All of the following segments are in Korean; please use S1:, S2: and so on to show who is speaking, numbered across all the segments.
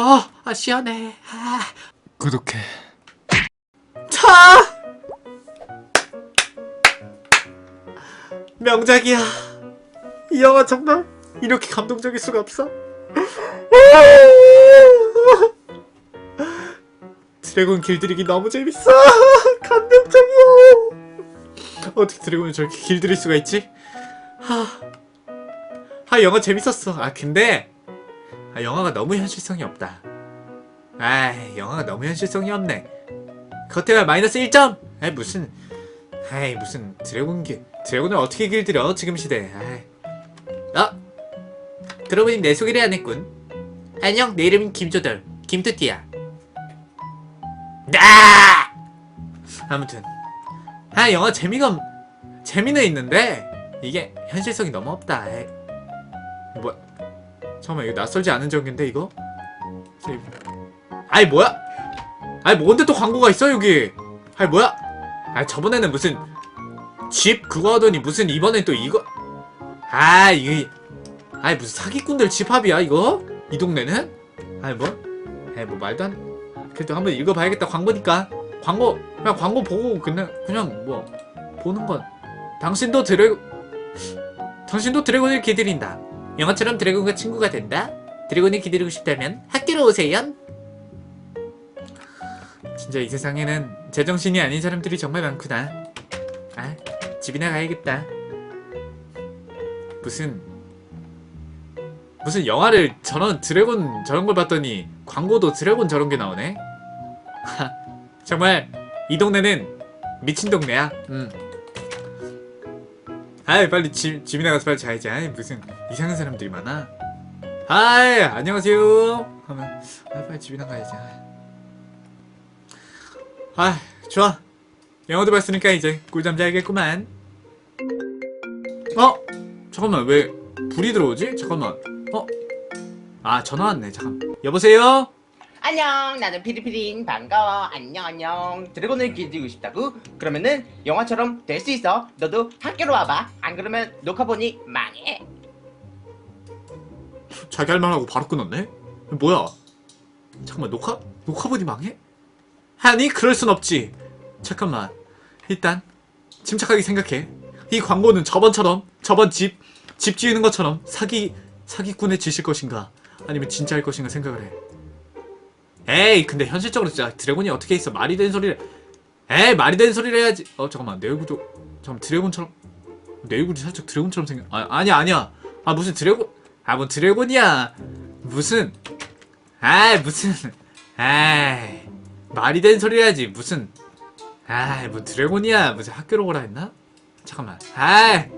S1: 아, 아 시원해. 아.
S2: 구독해.
S1: 차! 명작이야. 이 영화 정말 이렇게 감동적일 수가 없어. 드래곤 길들이기 너무 재밌어. 감동적이야. 어떻게 드래곤을 저렇게 길들일 수가 있지? 하, 아 영화 재밌었어. 아 근데 아, 영화가 너무 현실성이 없다. 아 영화가 너무 현실성이 없네. 겉에가 마이너스 1점. 아이 무슨 아이 무슨 드래곤 길 드래곤을 어떻게 길들여 지금 시대에. 아이. 어? 그러고 보니 내 소개를 안 했군. 안녕 내 이름은 김조덜 김투띠야. 나 아무튼 아 영화 재미가 없- 재미는 있는데 이게 현실성이 너무 없다. 에이. 뭐 잠깐만 이거 낯설지 않은 적인데 이거? 저- 아이 뭐야? 아이 뭔데 또 광고가 있어 여기? 아이 뭐야? 아 저번에는 무슨 집 그거 하더니 무슨 이번엔 또 이거? 아 이게 아이 무슨 사기꾼들 집합이야 이거? 이 동네는? 아이 뭐? 아이 뭐 말도 안 그래도 한번 읽어봐야겠다 광고니까 광고 그냥 광고 보고 그냥 그냥 뭐 보는 건 당신도 드래 당신도 드래곤을 기다린다 영화처럼 드래곤과 친구가 된다 드래곤을 기다리고 싶다면 학교로 오세요 진짜 이 세상에는 제정신이 아닌 사람들이 정말 많구나. 아, 집이나 가야겠다. 무슨 무슨 영화를 저런 드래곤 저런 걸 봤더니 광고도 드래곤 저런 게 나오네. 하, 정말 이 동네는 미친 동네야. 음. 아이 빨리 집 집이나 가서 빨리 자야지. 아이 무슨 이상한 사람들이 많아. 아이 안녕하세요. 하면 아 빨리 집이나 가야지. 아, 좋아. 영어도 봤으니까 이제 꿀잠 자야겠구만. 어? 잠깐만, 왜 불이 들어오지? 잠깐만. 어? 아, 전화 왔네. 잠깐. 여보세요?
S3: 안녕 나는 피리피린 반가워 안녕 안녕 드래곤을 기르고 싶다고? 그러면은 영화처럼 될 수 있어 너도 학교로 와봐 안 그러면 녹화본이 망해
S1: 자기 할 말하고 바로 끊었네? 뭐야? 잠깐만, 녹화? 녹화본이 망해? 아니, 그럴 순 없지. 잠깐만. 일단, 침착하게 생각해. 이 광고는 저번처럼, 저번 집, 집 지으는 것처럼 사기, 사기꾼의 짓일 것인가? 아니면 진짜일 것인가 생각을 해. 에이, 근데 현실적으로 진짜 드래곤이 어떻게 있어? 말이 되는 소리를. 에이, 말이 되는 소리를 해야지. 어, 잠깐만. 내 얼굴도, 잠깐 드래곤처럼. 내 얼굴이 살짝 드래곤처럼 생겨. 아, 아니야, 아니야. 아, 무슨 드래곤. 아, 뭔 드래곤이야. 무슨. 아, 무슨. 아이. 말이 되는 소리 해야지. 무슨. 아이, 뭐 드래곤이야. 무슨 학교로 오라 했나? 잠깐만. 아이.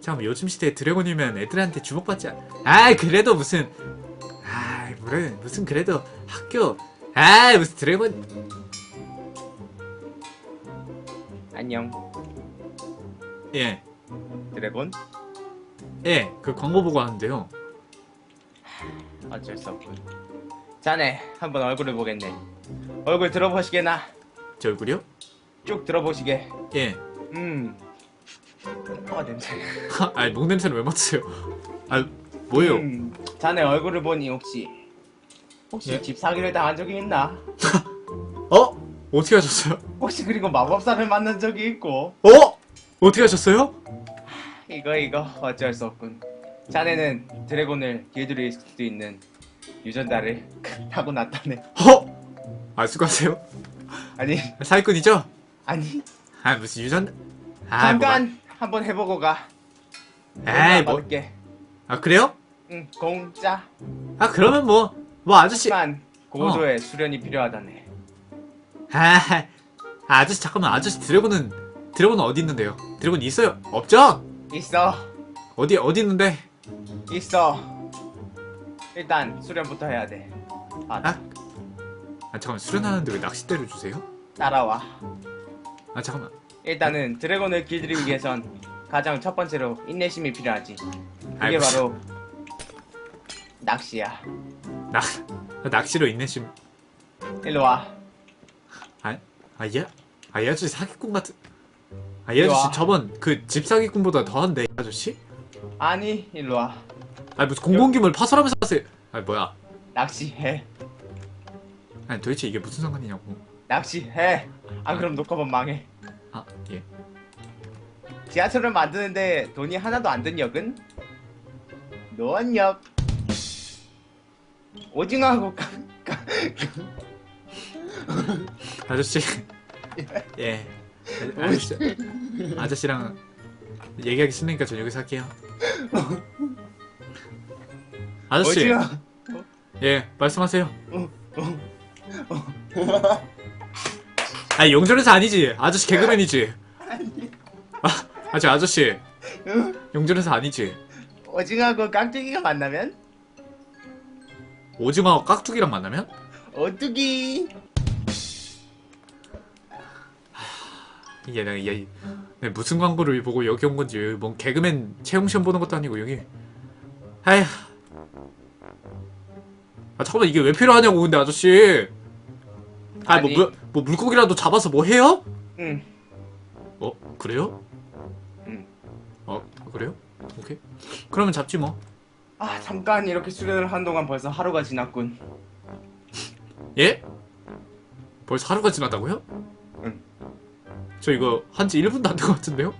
S1: 잠깐만, 요즘 시대에 드래곤이면 애들한테 주목받지 않... 아이, 그래도 무슨. 아이, 뭐래. 무슨 그래도 학교. 아이, 무슨 드래곤.
S3: 안녕
S1: 예.
S3: 드래곤
S1: 예. 그 광고 보고 하는데요.
S3: 어쩔 수 없군 자네 한번 얼굴을 보겠네 얼굴 들어보시게나
S1: 제 얼굴이요?
S3: 쭉 들어보시게
S1: 예.
S3: 음 어, 냄새
S1: 아이, 목 냄새를 왜 맡으세요? 아, 뭐예요?
S3: 음, 자네 얼굴을 보니 혹시 혹시
S1: 예?
S3: 집 사기를 당한 적이 있나?
S1: 어? 어떻게 하셨어요?
S3: 혹시 그리고 마법사를 만난 적이 있고
S1: 어? 어떻게 하셨어요?
S3: 이거 이거 어쩔 수 없군. 자네는 드래곤을 길들일 수도 있는 유전자를 타고 났다네.
S1: 어? 아, 수고하세요.
S3: 아니
S1: 사기꾼이죠?
S3: 아니
S1: 아, 무슨 유전... 아,
S3: 잠깐 한번 해보고 가.
S1: 에이, 뭐.
S3: 받을게.
S1: 아 그래요?
S3: 응 공짜.
S1: 아 그러면 뭐 뭐 아저씨 아
S3: 하지만 고도의 수련이 필요하다네.
S1: 아, 아저씨 잠깐만 아저씨 드래곤은 드래곤은 어디 있는데요? 드래곤 있어요? 없죠?
S3: 있어
S1: 어디 어디 있는데?
S3: 있어. 일단 수련부터 해야 돼. 아,
S1: 아, 아 잠깐만 수련하는데 왜 낚싯대를 주세요?
S3: 따라와.
S1: 아 잠깐만
S3: 일단은 드래곤을 길들이기 위해선 가장 첫 번째로 인내심이 필요하지. 그게
S1: 무슨-
S3: 바로 낚시야.
S1: 낚 낚시로 인내심
S3: 일로 와.
S1: 아얘 아이 아저씨 사기꾼 같은 아 이 아저씨
S3: 와.
S1: 저번 그 집 사기꾼보다 더한데 이 아저씨?
S3: 아니 일로 와.
S1: 아 무슨 공공기물 파설하면서 하세요? 아 뭐야?
S3: 낚시해.
S1: 아니 도대체 이게 무슨 상관이냐고
S3: 낚시해. 안 그럼 녹화본 망해.
S1: 아 예
S3: 지하철을 만드는데 돈이 하나도 안 든 역은 노원역. 오징어하고 까, 까,
S1: 아저씨 예 아저씨 아저씨랑 얘기하기 싫으니까 전 여기서 할게요. 아저씨.
S3: 오징어.
S1: 예 말씀하세요.
S3: 어, 어.
S1: 아니 용전에서 아니지? 아저씨 개그맨이지? 아 아 저 아저씨.
S3: 응?
S1: 용전에서 아니지?
S3: 오징어하고 깍두기가 만나면?
S1: 오징어 깍두기랑 만나면?
S3: 오뚜기.
S1: 이게 내가 이게 내가 무슨 광고를 보고 여기 온 건지 뭔 개그맨 채용 시험 보는 것도 아니고 여기 아휴 아 잠깐만 이게 왜 필요하냐고 근데 아저씨 아뭐. 뭐, 뭐 물고기라도 잡아서 뭐 해요?
S3: 응.
S1: 어 그래요?
S3: 응.
S1: 어 그래요? 오케이 그러면 잡지 뭐
S3: 아 잠깐 이렇게 수련을 한 동안 벌써 하루가 지났군.
S1: 예? 벌써 하루가 지났다고요?
S3: 응.
S1: 저 이거 한 지 1분도 안 된 것 같은데요?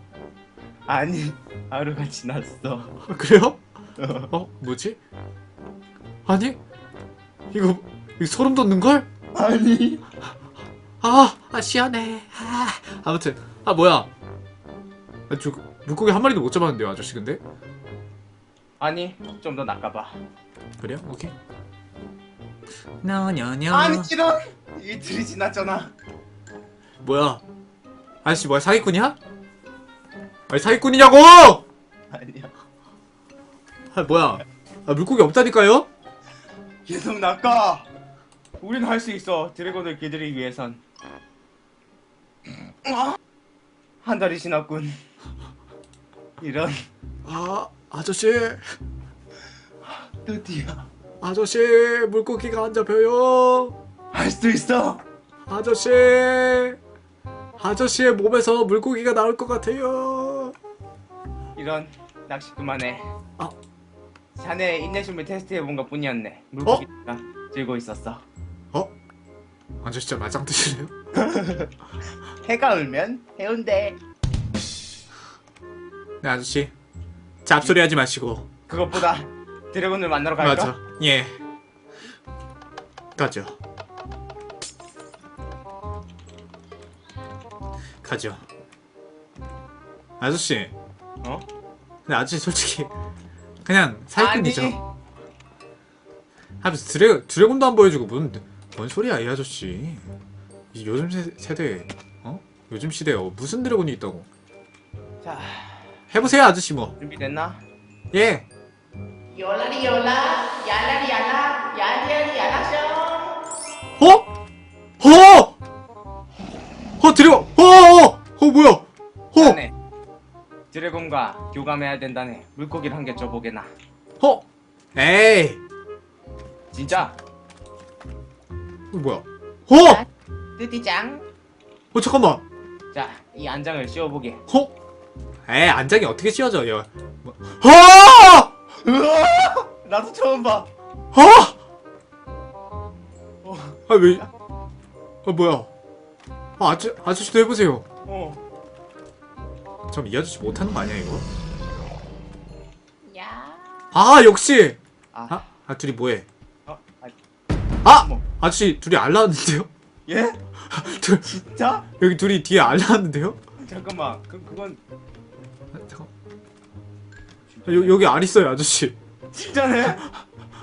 S3: 아니 하루가 지났어.
S1: 아, 그래요? 어 뭐지? 아니 이거 이거 소름 돋는 걸?
S3: 아니.
S1: 아, 아 시원해. 아, 아무튼 아 뭐야? 아, 저 물고기 한 마리도 못 잡았는데요, 아저씨 근데?
S3: 아니 좀 더 낚아봐.
S1: 그래요? 오케이. 냐냐냐.
S3: 아니 이런 이틀이 지났잖아.
S1: 뭐야? 아저씨 뭐야 사기꾼이야? 아니 사기꾼이냐고!
S3: 아니야.
S1: 아 뭐야? 아 물고기 없다니까요?
S3: 계속 낚아. 우린 할 수 있어. 드래곤을 기다리기 위해선. 아, 한 달이 지났군. 이런
S1: 아 아저씨
S3: 드디어
S1: 아저씨 물고기가 안 잡혀요.
S3: 할 수 있어.
S1: 아저씨 아저씨의 몸에서 물고기가 나올 것 같아요.
S3: 이런 낚시 그만해.
S1: 아.
S3: 자네 인내심을 테스트해본 것 뿐이었네. 물고기가 들고 있었어.
S1: 어? 아저씨 진짜 말짱 드시네요?
S3: 해가 울면 해운대.
S1: 네 아저씨 잡소리 하지 마시고
S3: 그것보다 드래곤을 만나러 갈까?
S1: 맞아 예 가죠 가죠 아저씨
S3: 어?
S1: 근데 아저씨 솔직히 그냥 사기꾼이죠
S3: 아니.
S1: 하면서 드래, 드래곤도 안 보여주고 뭔, 뭔 소리야 이 아저씨 이 요즘 세, 세대 어? 요즘 시대에 어, 무슨 드래곤이 있다고
S3: 자,
S1: 해보세요 아저씨 뭐
S3: 준비됐나?
S1: 예.
S2: 요라리 요라 야라리 야라 야리야리 야라쇼
S1: 어? 어?
S3: 드래곤과 교감해야 된다네. 물고기를 한 개 줘보게나.
S1: 어? 에이
S3: 진짜?
S1: 어, 뭐야 어?
S3: 뜨띠짱.
S1: 어 잠깐만
S3: 자, 이 안장을 씌워보게.
S1: 어? 에이 안장이 어떻게 씌워져 야 뭐. 어?
S3: 우와! 나도 처음 봐.
S1: 어? 아 왜? 아 뭐야? 아 아저 아저씨도 해보세요.
S3: 어.
S1: 잠이 아저씨 못하는 거 아니야 이거?
S2: 야
S1: 아 역시.
S3: 아,
S1: 아, 아 둘이 뭐해?
S3: 어, 아,
S1: 아
S3: 뭐.
S1: 아저씨 둘이 알 나왔는데요?
S3: 예?
S1: 둘,
S3: 진짜?
S1: 여기 둘이 뒤에 알 나왔는데요?
S3: 잠깐만. 그 그건
S1: 아, 잠깐. 아, 여, 여기 알 있어요 아저씨.
S3: 진짜네?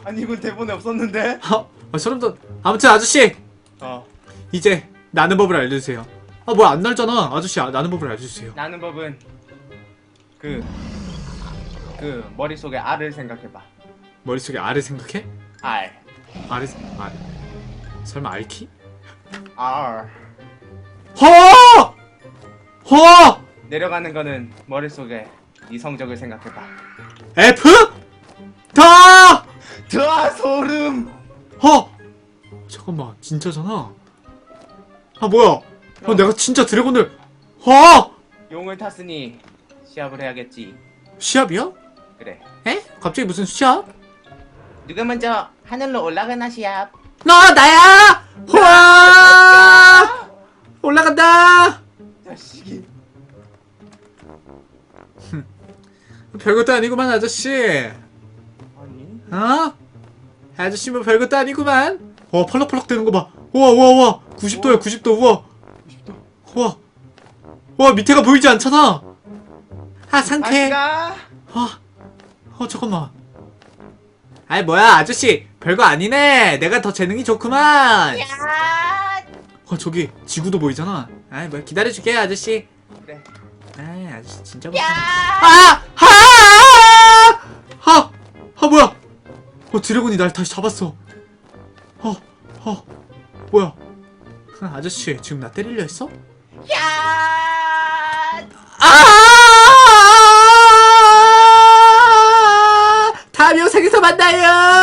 S3: 아니 이건 대본에 없었는데.
S1: 아, 아 소름 돋. 아무튼 아저씨
S3: 어.
S1: 이제 나는 법을 알려주세요. 아 뭐야 안 날잖아 아저씨 아, 나는 법을 알려주세요.
S3: 나는 법은 그. 그 머릿속에 알을 생각해봐.
S1: 머릿속에 알을 생각해?
S3: 알.
S1: 알을 알. 설마 알키?
S3: 알.
S1: 허! 허!
S3: 내려가는 거는 머릿속에 이 성적을 생각해봐.
S1: F? 다!
S3: 드아 소름.
S1: 허! 잠깐만, 진짜잖아. 아, 뭐야? 아, 내가 진짜 드래곤을, 허!
S3: 용을 탔으니 시합을 해야겠지.
S1: 시합이야?
S3: 그래.
S1: 에? 갑자기 무슨 시합?
S3: 누가 먼저 하늘로 올라가나 시합
S1: 너 나야! 와! 올라간다!
S3: 자식이
S1: 별것도 아니구만 아저씨.
S3: 아니
S1: 어? 아저씨 뭐 별것도 아니구만. 와 펄럭펄럭 되는 거 봐. 우와 우와 우와 90도야 90도 우와.
S3: 90도
S1: 우와. 와 밑에가 보이지 않잖아. 아 상쾌해.
S3: 아가
S1: 어, 어 잠깐만. 아이 뭐야 아저씨 별거 아니네. 내가 더 재능이 좋구만.
S2: 야!
S1: 어 저기 지구도 보이잖아. 아이 뭐야 기다려줄게 아저씨.
S3: 그래
S1: 아이 아저씨 진짜
S2: 야!
S1: 못하네. 아! 하! 하! 아 뭐야? 어 드래곤이 날 다시 잡았어. 어, 어, 뭐야? 아, 아저씨 지금 나 때리려 했어?
S2: 야!
S1: 아! 다음 영상에서 만나요. 아,